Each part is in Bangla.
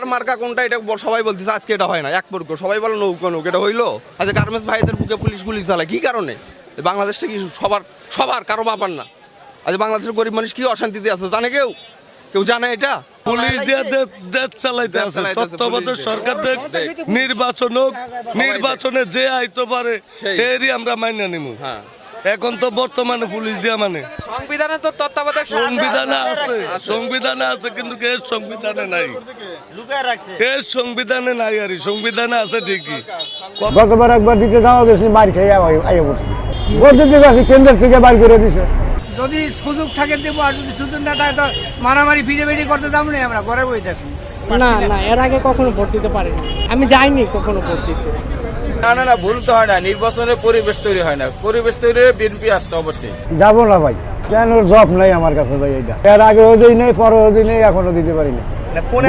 কার মার্কা কোনটা এটা সবাই বলতেছে আজকে এটা হয় না এক বর্গ সবাই বলে নৌকা নৌকা এটা হইল? আচ্ছা গার্মেন্টস ভাইদের বুকে পুলিশ গুলি চালায় কি কারণে? এ বাংলাদেশটা কি সবার সবার কারও বাপার না। আজ বাংলাদেশের গরিব মানুষ কি অশান্তিতে আছে জানে কেউ? কেউ জানে এটা? পুলিশ দিয়ে দেশ চালাইতে আছে তত্ত্বাবধায়ক সরকার। নির্বাচন হোক নির্বাচনে যে আইতে পারে। এরই আমরা মাইনা নিব হ্যাঁ। এখন তো বর্তমানে পুলিশ দিয়া মানে। সংবিধানে তো সংবিধানে আছে। সংবিধানে আছে কিন্তু এর সংবিধানে নাই। এর সংবিধানে নাই আর। সংবিধানে আছে ঠিকই। গতবার একবার দিতে যাওয়া গেছি মার খেয়ে আইয়া পড়ছি। ভোট দিতে কেন্দ্রের থেকে বাইর করে দিছে। যদি সুযোগ থাকে দেবো আর যদি সুযোগ না থাকে তো মারামারি ফিরে বেরিয়ে করতে যাব না আমরা ঘরে বই থাকি। না না এর আগে কখনো ভোট দিতে পারিনি। আমি যাইনি কখনো ভোট দিতে। না না না ভুল তো হয় না। নির্বাচনের পরিবেশ তৈরি হয় না। পরিবেশ তৈরি বিএনপি আসতে অবশ্যই। যাব না ভাই। কেন জব নাই আমার কাছে ভাই এটা এর আগেও দিই নেই পরেও দিই নেই এখনও দিতে পারি না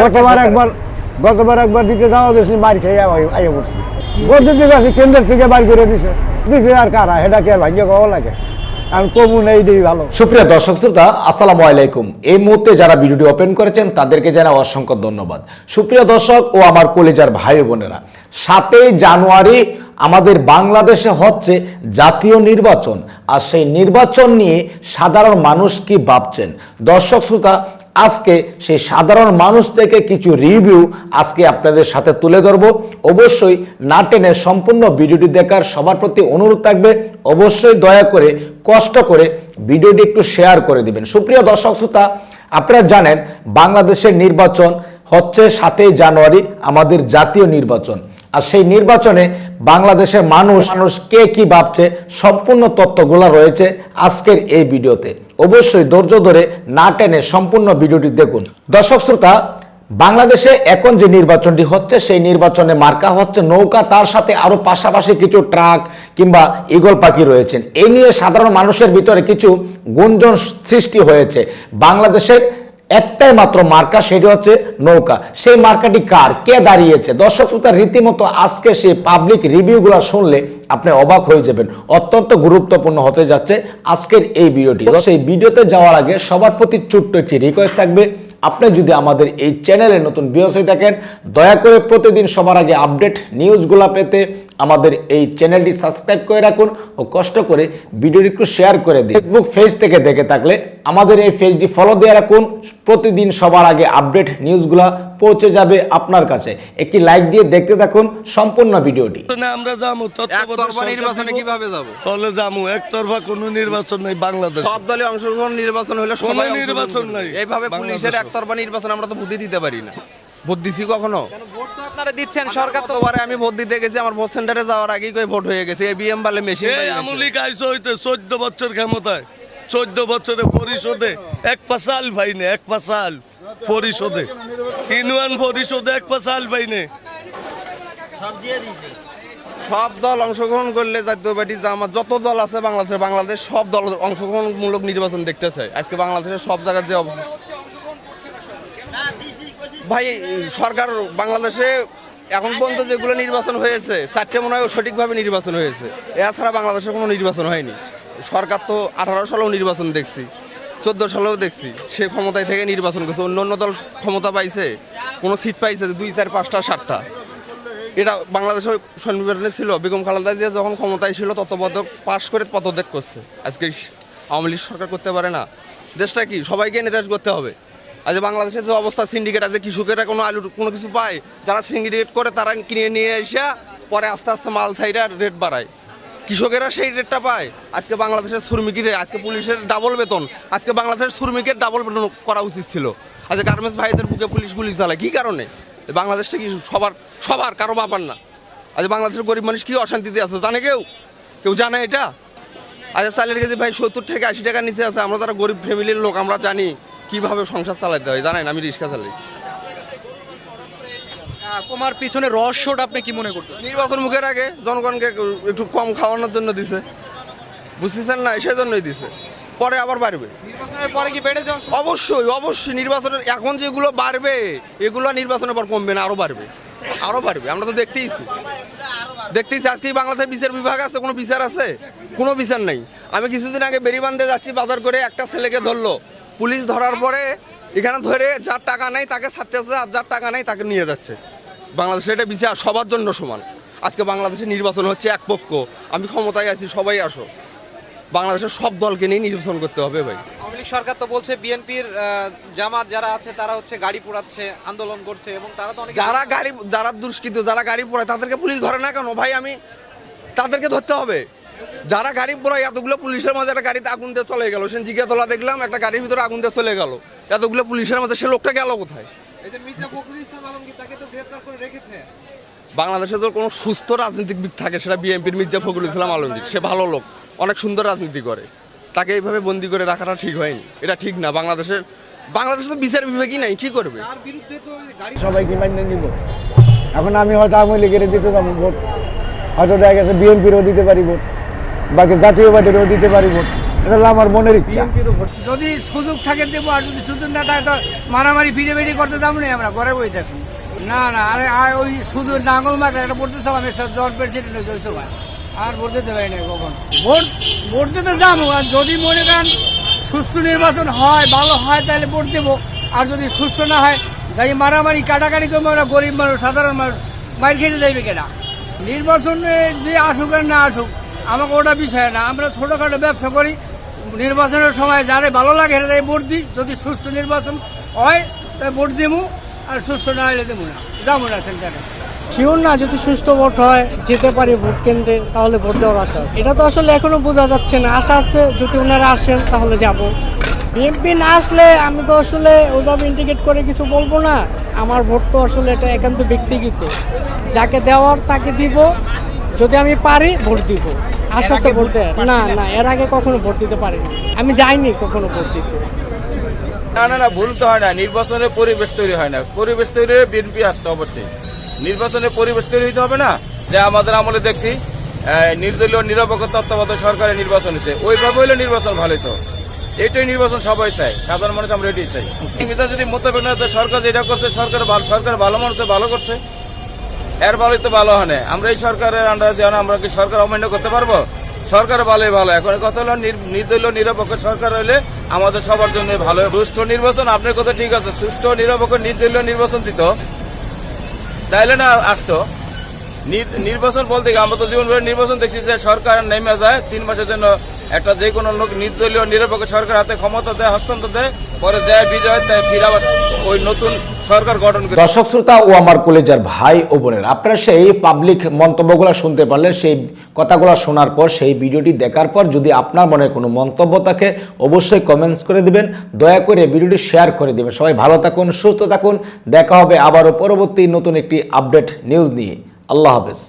গতবার একবার গতবার একবার দিতে যাওয়া গেছি মার খেয়ে আইয়া পড়ছি দিতে গেছি কেন্দ্রের থেকে বাইর করে দিছে। দিছে আর কারা? এটা কে ভাগ্য কওয়া লাগে। আমি কমু নেই দিই ভালো। সুপ্রিয় দর্শক শ্রোতা আসসালামু আলাইকুম। এই মুহূর্তে যারা ভিডিওটি ওপেন করেছেন তাদেরকে জানা অসংখ্য ধন্যবাদ। সুপ্রিয় দর্শক ও আমার কলেজার ভাই বোনেরা সাতই জানুয়ারি আমাদের বাংলাদেশে হচ্ছে জাতীয় নির্বাচন। আর সেই নির্বাচন নিয়ে সাধারণ মানুষ কি ভাবছেন? দর্শক শ্রোতা, আজকে সেই সাধারণ মানুষ থেকে কিছু রিভিউ আজকে আপনাদের সাথে তুলে ধরবো। অবশ্যই না টেনে সম্পূর্ণ ভিডিওটি দেখার সবার প্রতি অনুরোধ থাকবে। অবশ্যই দয়া করে, কষ্ট করে ভিডিওটি একটু শেয়ার করে দিবেন। সুপ্রিয় দর্শক শ্রোতা, আপনারা জানেন বাংলাদেশের নির্বাচন হচ্ছে সাতই জানুয়ারি, আমাদের জাতীয় নির্বাচন। আর সেই নির্বাচনে বাংলাদেশের মানুষ মানুষ কে কি ভাবছে, সম্পূর্ণ তথ্যগুলো রয়েছে আজকের এই ভিডিওতে। অবশ্যই ধৈর্য ধরে না টেনে সম্পূর্ণ ভিডিওটি দেখুন। দর্শক শ্রোতা, বাংলাদেশে এখন যে নির্বাচনটি হচ্ছে, সেই নির্বাচনে মার্কা হচ্ছে নৌকা, তার সাথে আরও পাশাপাশি কিছু ট্রাক কিংবা ইগল পাখি রয়েছেন। এই নিয়ে সাধারণ মানুষের ভিতরে কিছু গুঞ্জন সৃষ্টি হয়েছে। বাংলাদেশের একটাই মাত্র মার্কা, সেটি হচ্ছে নৌকা। সেই মার্কাটি কার? কে দাঁড়িয়েছে? দর্শক শ্রোতা, রীতিমতো আজকে সেই পাবলিক রিভিউগুলো শুনলে আপনি অবাক হয়ে যাবেন। অত্যন্ত গুরুত্বপূর্ণ হতে যাচ্ছে আজকের এই ভিডিওটি। সেই ভিডিওতে যাওয়ার আগে সবার প্রতি ছোট্ট একটি রিকোয়েস্ট থাকবে। আপনি যদি আমাদের এই চ্যানেলে নতুন ভিউস হয়ে থাকেন, দয়া করে প্রতিদিন সবার আগে আপডেট নিউজগুলো পেতে আমাদের এই চ্যানেলটি সাবস্ক্রাইব করে রাখুন ও কষ্ট করে ভিডিওটি একটু শেয়ার করে দিন। ফেসবুক পেজ থেকে দেখে থাকলে আমাদের এই পেজটি ফলো দিয়ে রাখুন। প্রতিদিন সবার আগে আপডেট নিউজগুলো পৌঁছে যাবে আপনার কাছে। একটি লাইক দিয়ে দেখতে থাকুন সম্পূর্ণ ভিডিওটি। না আমরা যাব তত্ত্বাবধায়ক নির্বাচনে। কীভাবে যাব? তাহলে যাব একতরফা কোনো নির্বাচন নেই বাংলাদেশ। সব দলে অংশগ্রহণ নির্বাচন হলে সবাই নির্বাচন নাই। এইভাবে পুলিশের। একতরফা নির্বাচন আমরা তো ভোট দিতে পারি না। বুদ্ধি কখনো? আপনারা দিচ্ছেন সরকার তো আমি ভোট দিতে গেছি আমার ভোট সেন্টারে যাওয়ার আগেই কই ভোট হয়ে গেছে। এবিএম বালে মেশিন এই আইসো হইতে চোদ্দ বছর ক্ষমতায়। চোদ্দ বছরে পরিশোধে। এক পাশাল পাইনে এক পাশাল পরিশোধে। ইউনিয়ন পরিশোধে এক পাশাল পাইনে সব দল অংশগ্রহণ করলে জাতীয় পার্টি জামাত যত দল আছে বাংলাদেশে বাংলাদেশ সব দল অংশগ্রহণমূলক নির্বাচন দেখতে চায় আজকে বাংলাদেশের সব জায়গার যে অবস্থা ভাই, সরকার বাংলাদেশে এখন পর্যন্ত যেগুলো নির্বাচন হয়েছে, চারটে মনে হয় সঠিকভাবে নির্বাচন হয়েছে। এছাড়া বাংলাদেশে কোনো নির্বাচন হয়নি। সরকার তো আঠারো সালেও নির্বাচন দেখছি, চোদ্দ সালেও দেখছি। সে ক্ষমতায় থেকে নির্বাচন করছে। অন্য অন্য দল ক্ষমতা পাইছে, কোনো সিট পাইছে দুই, চার, পাঁচটা, সাতটা। এটা বাংলাদেশের সংবিধানে ছিল। বেগম খালেদা জিয়া যখন ক্ষমতায় ছিল তত্ত্বাবধায়ক পাশ করে পদত্যাগ করছে। আজকে আওয়ামী লীগ সরকার করতে পারে না। দেশটা কি? সবাইকে এনে দেশ করতে হবে। আজ বাংলাদেশের যে অবস্থা সিন্ডিকেট আছে, কৃষকেরা কোনো আলু কোনো কিছু পায়, যারা সিন্ডিকেট করে তারা কিনে নিয়ে এসে পরে আস্তে আস্তে মাল সাইডার রেট বাড়ায়। কৃষকেরা সেই রেটটা পায়। আজকে বাংলাদেশের শ্রমিকের, আজকে পুলিশের ডাবল বেতন। আজকে বাংলাদেশের শ্রমিকের ডাবল বেতন করা উচিত ছিল। আজকে গার্মেন্টস ভাইদের বুকে পুলিশ গুলি চালায়। কী কারণে? বাংলাদেশটা কি সবার সবার, কারও ব্যাপার না। আজ বাংলাদেশের গরিব মানুষ কী অশান্তিতে আছে, জানে কেউ? কেউ জানে এটা? আজ চালের কেজি ভাই সত্তর থেকে আশি টাকার নিচে আছে। আমরা যারা গরিব ফ্যামিলির লোক, আমরা জানি। কীভাবে সংসার চালাতে হয়? জানেন আমি রিক্সা চালাই। তোমার পিছনে রহস্যটা আপনি কি মনে করতেন নির্বাচন মুখের আগে জনগণকে একটু কম খাওয়ানোর জন্য দিছে। বুঝতেছেন না? সেই জন্যই দিছে। পরে আবার বাড়বে। নির্বাচনের পরে কি বেড়ে যাওয়া অবশ্যই অবশ্যই নির্বাচনের এখন যেগুলো বাড়বে এগুলো নির্বাচনের পর কমবে না আরও বাড়বে। আরও বাড়বে আমরা তো দেখতেইছি। দেখতেইছি আজকে বাংলাদেশের বিচার বিভাগ আছে কোনো বিচার আছে? কোনো বিচার নাই। আমি কিছুদিন আগে বেরিবান্ধে যাচ্ছি বাজার করে একটা ছেলেকে ধরলো। পুলিশ ধরার পরে এখানে ধরে যার টাকা নাই তাকে ছাড়তেছে আর যার টাকা নাই তাকে নিয়ে যাচ্ছে। বাংলাদেশে এটা বিচার সবার জন্য সমান। আজকে বাংলাদেশে নির্বাচন হচ্ছে এক পক্ষ। আমি ক্ষমতায় আছি সবাই আসো। বাংলাদেশের সব দলকে নিয়ে নির্বাচন করতে হবে ভাই। আওয়ামী লীগ সরকার তো বলছে বিএনপির জামাত যারা আছে তারা হচ্ছে গাড়ি পোড়াচ্ছে আন্দোলন করছে এবং তারা তো অনেক যারা গাড়ি যারা দুষ্কৃত যারা গাড়ি পোড়ায় তাদেরকে পুলিশ ধরে না কেন? ভাই আমি তাদেরকে ধরতে হবে। যারা গাড়ি পোড়ায় এতগুলো পুলিশের মাঝে একটা গাড়িতে আগুন দিয়ে চলে গেল। সে জিজ্ঞাতলা দেখলাম একটা গাড়ির ভিতরে আগুন দিয়ে চলে গেল। এতগুলো পুলিশের মাঝে সে লোকটা গেল কোথায়? এই যে মির্জা ফখরুল ইসলাম আলমগীর তাকে তো গ্রেফতার করে রেখেছে। বাংলাদেশে তো কোনো সুস্থ রাজনীতিবিদ থাকে সেটা বিএনপির মির্জা ফখরুল ইসলাম আলমগীর। সে ভালো লোক অনেক সুন্দর রাজনীতি করে। তাকে এইভাবে বন্দি করে রাখাটা ঠিক হয়নি। এটা ঠিক না বাংলাদেশের বাংলাদেশ তো বিচার বিভাগই নাই কি করবে? তার বিরুদ্ধে তো ওই গাড়ি সবাই কি মান্য নিব। এখন আমি হয়তো আওয়ামী লীগের দিতে যাব ভোট। হয়তো দেখা গেছে বিএনপিরও দিতে পারি ভোট। বাকি জাতীয় পার্টিরও দিতে পারি ভোট এটা আমার মনের ইচ্ছা। যদি সুযোগ থাকে দেবো, আর যদি সুযোগ না থাকে তো মারামারি ফিরে বেরিয়ে করতে দাম নেই আমরা, ঘরে বই থাকি। না না, আরে, আর ওই শুধু নাঙ্গল মাঠ একটা পড়তে সব আমি সব প্রেসিডেন্ট হয়েছে ওই সময় আর ভোট দিতে পারি না কখন। ভোট ভোট দিতে যাব, আর যদি মনে করেন সুষ্ঠু নির্বাচন হয়, ভালো হয়, তাহলে ভোট দেবো। আর যদি সুষ্ঠু না হয়, যাই মারামারি, কাটাকাটি করব আমরা, গরিব মানুষ, সাধারণ মানুষ মাইর খেতে যাইবে কেনা? নির্বাচনে যে আসুক আর না আসুক আমাকে ওটা বিষয় না। আমরা ছোটোখাটো ব্যবসা করি। নির্বাচনের সময় যারে ভালো লাগে সেটাই ভোট দিই। যদি সুষ্ঠু নির্বাচন হয় তাই ভোট দেবো আর সুষ্ঠু না হলে দেবো না। যাব না সেন্টারে। শিওর না, যদি সুষ্ঠু ভোট হয়, যেতে পারি ভোট কেন্দ্রে, তাহলে ভোট দেওয়ার আশা আছে। এটা তো আসলে এখনও বোঝা যাচ্ছে না। আশা আছে, যদি ওনারা আসেন, তাহলে যাব। বিএনপি না আসলে আমি তো আসলে ওইভাবে ইন্ডিকেট করে কিছু বলব না। আমার ভোট তো আসলে এটা একান্ত ব্যক্তিগত। যাকে দেওয়ার তাকে দিব। যদি আমি পারি ভোট দিব। আশা আছে ভোট দেওয়ার। না না এর আগে কখনো ভোট দিতে পারিনি। আমি যাইনি কখনো ভোট দিতে। না না না ভুল তো হয় না। নির্বাচনে পরিবেশ তৈরি হয় না। পরিবেশ তৈরি হলে বিএনপি আসতে অবশ্যই। নির্বাচনে পরিবেশ তৈরি হতে হবে না? যে আমাদের আমলে দেখছি নির্দলীয় নিরপেক্ষ তত্ত্বাবধায়ক সরকারের নির্বাচন হয়েছে। ওইভাবে হলে নির্বাচন ভালো তো এটাই নির্বাচন সবাই চাই সাধারণ মানুষ আমরা এটাই চাই। যদি মোতাবেক না সরকার যেটা করছে সরকার ভালো সরকার ভালো মানুষে ভালো করছে। এর ভালোই তো ভালো হয় না আমরা এই সরকারের আন্ডারে আমরা কি সরকার অমান্য করতে পারব? সরকার ভালোই ভালো। এখন কথা হলো নির- নির্দলীয়, নিরপেক্ষ সরকার হলে আমাদের সবার জন্য ভালো। সুষ্ঠু নির্বাচন, আপনার কথা ঠিক আছে। সুষ্ঠু, নিরপেক্ষ, নির্দলীয় নির্বাচন দিত। তাইলে না আসতো। নির্বাচন বলতে আমরা তো জীবন নির্বাচন দেখছি যে সরকার নেমে যায়, তিন মাসের জন্য একটা যে কোনো লোক নির্দলীয়, নিরপেক্ষ সরকার হাতে ক্ষমতা দেয়, হস্তান্তর দেয়, পরে দেয় বিজয় দেয় ফির ওই নতুন দর্শক শ্রোতা ও আমার কলেজার ভাই ও বোনের, আপনারা সেই পাবলিক মন্তব্যগুলো শুনতে পারলেন সেই কথাগুলো শোনার পর, সেই ভিডিওটি দেখার পর যদি আপনার মনে কোনো মন্তব্য থাকে, অবশ্যই কমেন্টস করে দিবেন। দয়া করে ভিডিওটি শেয়ার করে দিবেন। সবাই ভালো থাকুন, সুস্থ থাকুন। দেখা হবে আবারও পরবর্তী নতুন একটি আপডেট নিউজ নিয়ে। আল্লাহ হাফেজ।